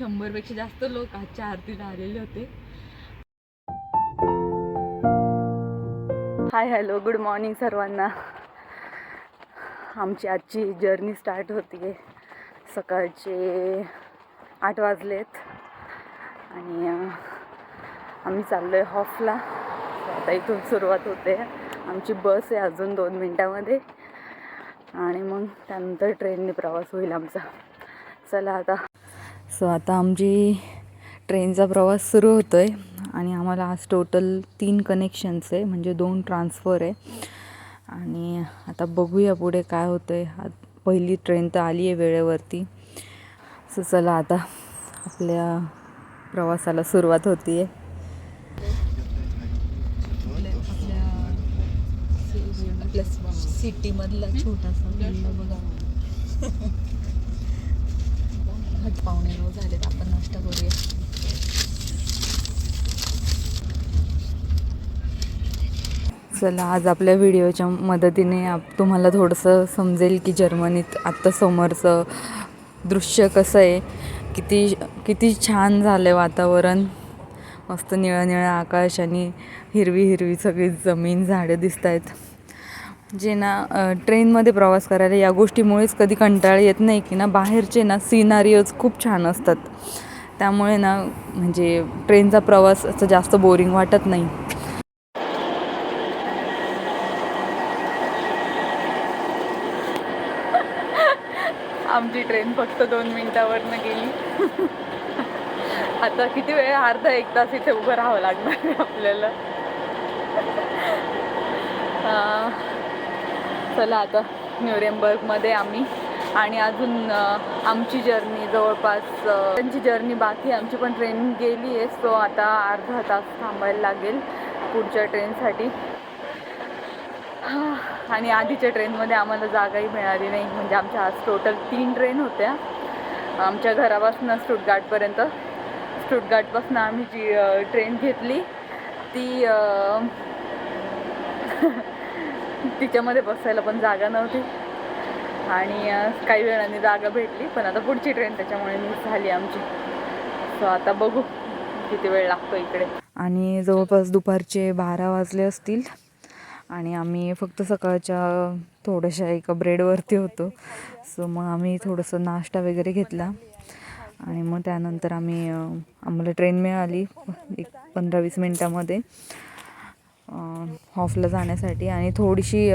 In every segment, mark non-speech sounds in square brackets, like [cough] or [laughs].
शंभरपेक्षा जास्त लोक आजच्या आरतीला आलेले होते. हाय हॅलो गुड मॉर्निंग सर्वांना. आमची आजची जर्नी स्टार्ट होती सकाळचे आठ वाजलेत. आणि आम्ही चाललो आहे हॉफला आता इथून सुरुवात होते. आमची बस आहे अजून दोन मिनटामध्ये. आणि मग त्यानंतर ट्रेनने प्रवास होईल आमचा. चला आता सो आता आमची ट्रेनचा प्रवास सुरू होतो आहे आणि आम्हाला आज टोटल तीन कनेक्शन्स आहे म्हणजे दोन ट्रान्सफर आहे. आणि आता बघूया पुढे काय होतं आहे पहिली ट्रेन तर आली आहे वेळेवरती. सो चला आता आपल्या प्रवासाला सुरुवात होती आहे आपल्या सिटीमधला छोटासा बघा. हट पाहुणे नऊ झालेत आपण नाश्ता करूया. चला आज आपल्या व्हिडिओच्या मदतीने आप तुम्हाला थोडंसं समजेल की जर्मनीत आत्ता समोरचं दृश्य कसं आहे. किती किती छान झालं आहे वातावरण. मस्त निळं निळं आकाश आणि हिरवी हिरवी सगळी जमीन झाडं दिसत आहेत जे ना ट्रेनमध्ये प्रवास करायला या गोष्टीमुळेच कधी कंटाळा येत नाही की ना बाहेरचे ना सिनारिओज खूप छान असतात. त्यामुळे ना म्हणजे ट्रेनचा प्रवास असं जास्त बोरिंग वाटत नाही. आमची ट्रेन फक्त दोन मिनिटावरनं गेली. आता किती वेळ? अर्धा एक तास इथे उभं राहावं लागणार आपल्याला. चला आता न्यूरेमबर्गमध्ये आम्ही. आणि अजून आमची जर्नी जवळपास त्यांची जर्नी बाकी आहे. आमची पण ट्रेन गेली आहे सो आता अर्धा तास थांबायला लागेल पुढच्या ट्रेनसाठी आणि आधीच्या ट्रेनमध्ये आम्हाला जागाही मिळाली नाही. म्हणजे आमच्या आज टोटल तीन ट्रेन होत्या. आमच्या घरापासून स्टुटगार्टपर्यंत. स्टुटगार्टपासून आम्ही जी ट्रेन घेतली ती [laughs] तिच्यामध्ये बसायला पण जागा नव्हती. आणि काही वेळाने जागा भेटली पण आता पुढची ट्रेन त्याच्यामुळे मिस झाली आमची. सो आता बघू किती वेळ लागतो इकडे. आणि जवळपास दुपारचे बारा वाजले असतील. आणि आम्ही फक्त सकाळच्या थोड्याशा एका ब्रेडवरती होतो. सो मग आम्ही थोडंसं नाश्ता वगैरे घेतला. आणि मग त्यानंतर आम्ही आम्हाला ट्रेन मिळाली एक पंधरा वीस मिनटामध्ये. हॉफला जाण्यासाठी. आणि थोडीशी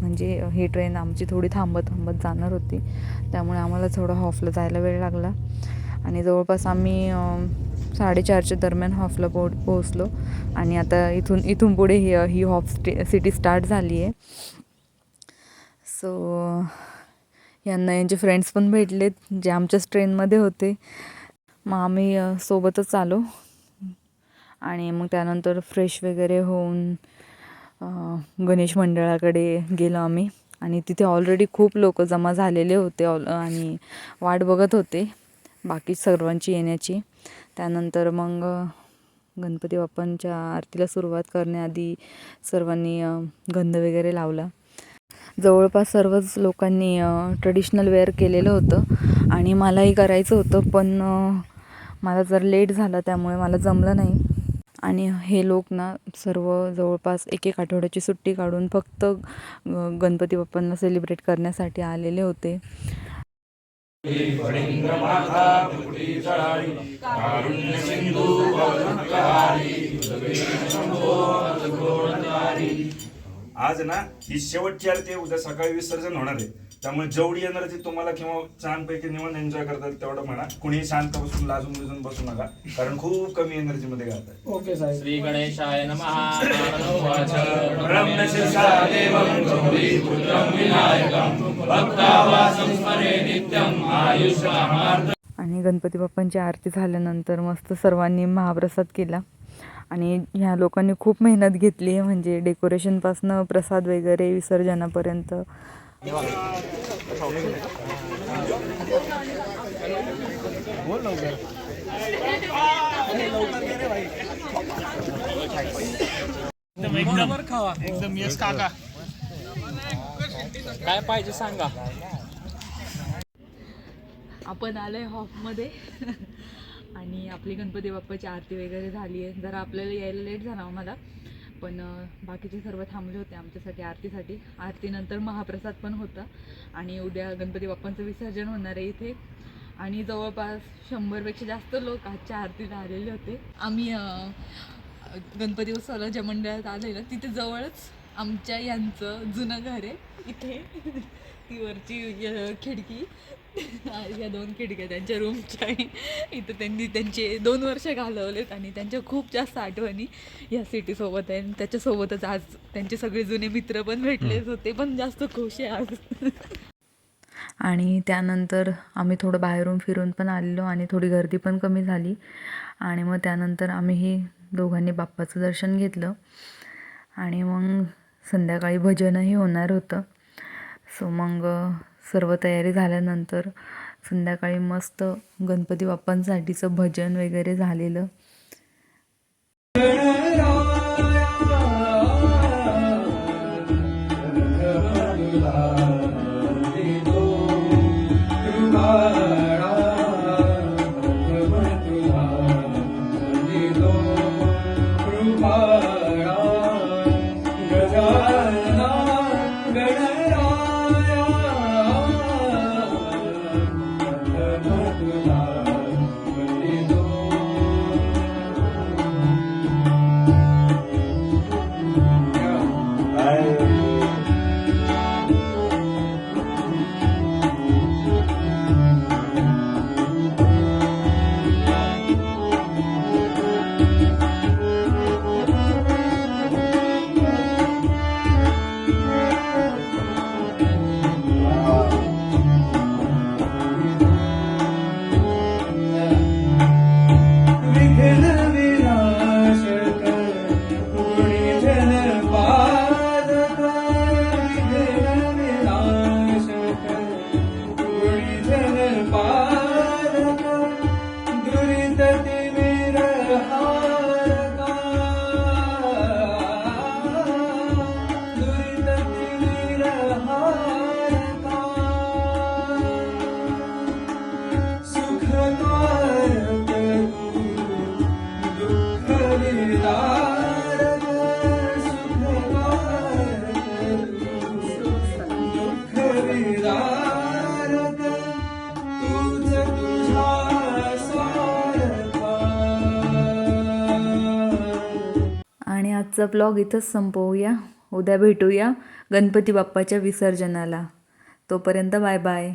म्हणजे ही ट्रेन आमची थोडी थांबत थांबत जाणार होती. त्यामुळे आम्हाला थोडं हॉफला जायला वेळ लागला. आणि जवळपास आम्ही साडेचारच्या दरम्यान हॉफला पो पोहोचलो. आणि आता इथून इथून पुढे ही ही हॉफ स्टे सिटी स्टार्ट झाली आहे सो यांना यांचे फ्रेंड्स पण भेटलेत जे आमच्याच ट्रेनमध्ये होते. मग आम्ही सोबतच आलो. आणि मग त्यानंतर फ्रेश वगैरे होऊन गणेश मंडळाकडे गेलो आम्ही. आणि तिथे ऑलरेडी खूप लोक जमा झालेले होते ऑल आणि वाट बघत होते बाकी सर्वांची येण्याची. त्यानंतर मग गणपती बाप्पांच्या आरतीला सुरुवात करण्याआधी सर्वांनी गंध वगैरे लावला. जवळपास सर्वच लोकांनी ट्रेडिशनल वेअर केलेलं होतं. आणि मलाही करायचं होतं पण मला जर लेट झाला त्यामुळे मला जमलं नाही. आणि हे लोक ना सर्व जवळपास एक एक आठवड्याची सुट्टी काढून फक्त गणपती बाप्पांना सेलिब्रेट करण्यासाठी आलेले होते. आज ना ही शेवटची आरती उद्या सकाळी विसर्जन होणार आहे. त्यामुळे जेवढी एनर्जी ती तुम्हाला किंवा छानपैकी निवांत एन्जॉय करतात तेवढं म्हणा. कुणी शांत बसून लाजून बिजून बसू नका. कारण खूप कमी एनर्जी मध्ये गातात. ओके साहेब. श्री गणेशाय नमः. आणि गणपती बाप्पांची आरती झाल्यानंतर मस्त सर्वांनी महाप्रसाद केला. आणि ह्या लोकांनी खूप मेहनत घेतली आहे म्हणजे डेकोरेशनपासनं प्रसाद वगैरे विसर्जनापर्यंत. एकदम यस काका काय पाहिजे सांगा आपण आलोय हॉफमध्ये आणि आपली गणपती बाप्पाची आरती वगैरे झाली आहे. जरा आपल्याला यायला लेट झाला आम्हाला. पण बाकीचे सर्व थांबले होते आमच्यासाठी आरतीसाठी. आरतीनंतर महाप्रसाद पण होता. आणि उद्या गणपती बाप्पांचं विसर्जन होणार आहे इथे. आणि जवळपास शंभरपेक्षा जास्त लोक आजच्या आरतीला आलेले होते. आम्ही गणपती उत्सवाला ज्या मंडळात आलेलं तिथे जवळच आमच्या यांचं जुनं घर आहे. इथे ती वरची य- खिडकी. या दोन खिडक्या त्यांच्या रूमच्या. इथं त्यांनी त्यांचे दोन वर्ष घालवलेत आणि त्यांच्या खूप जास्त आठवणी या सिटीसोबत आहे. आणि त्याच्यासोबतच आज त्यांचे सगळे जुने मित्र पण भेटले so ते पण जास्त खुश आहे आज. आणि त्यानंतर आम्ही थोडं बाहेरून फिरून पण आलेलो आणि थोडी गर्दी पण कमी झाली. आणि मग त्यानंतर आम्हीही दोघांनी बाप्पाचं दर्शन घेतलं. आणि मग संध्याकाळी भजनही होणार होतं. सो मग सर्व तयारी झाल्यानंतर संध्याकाळी मस्त गणपती बाप्पांसाठीचं भजन वगैरे झालेलं. Lord. आजचा ब्लॉग इथंच संपवूया. उद्या भेटूया गणपती बाप्पाच्या विसर्जनाला. तोपर्यंत बाय बाय.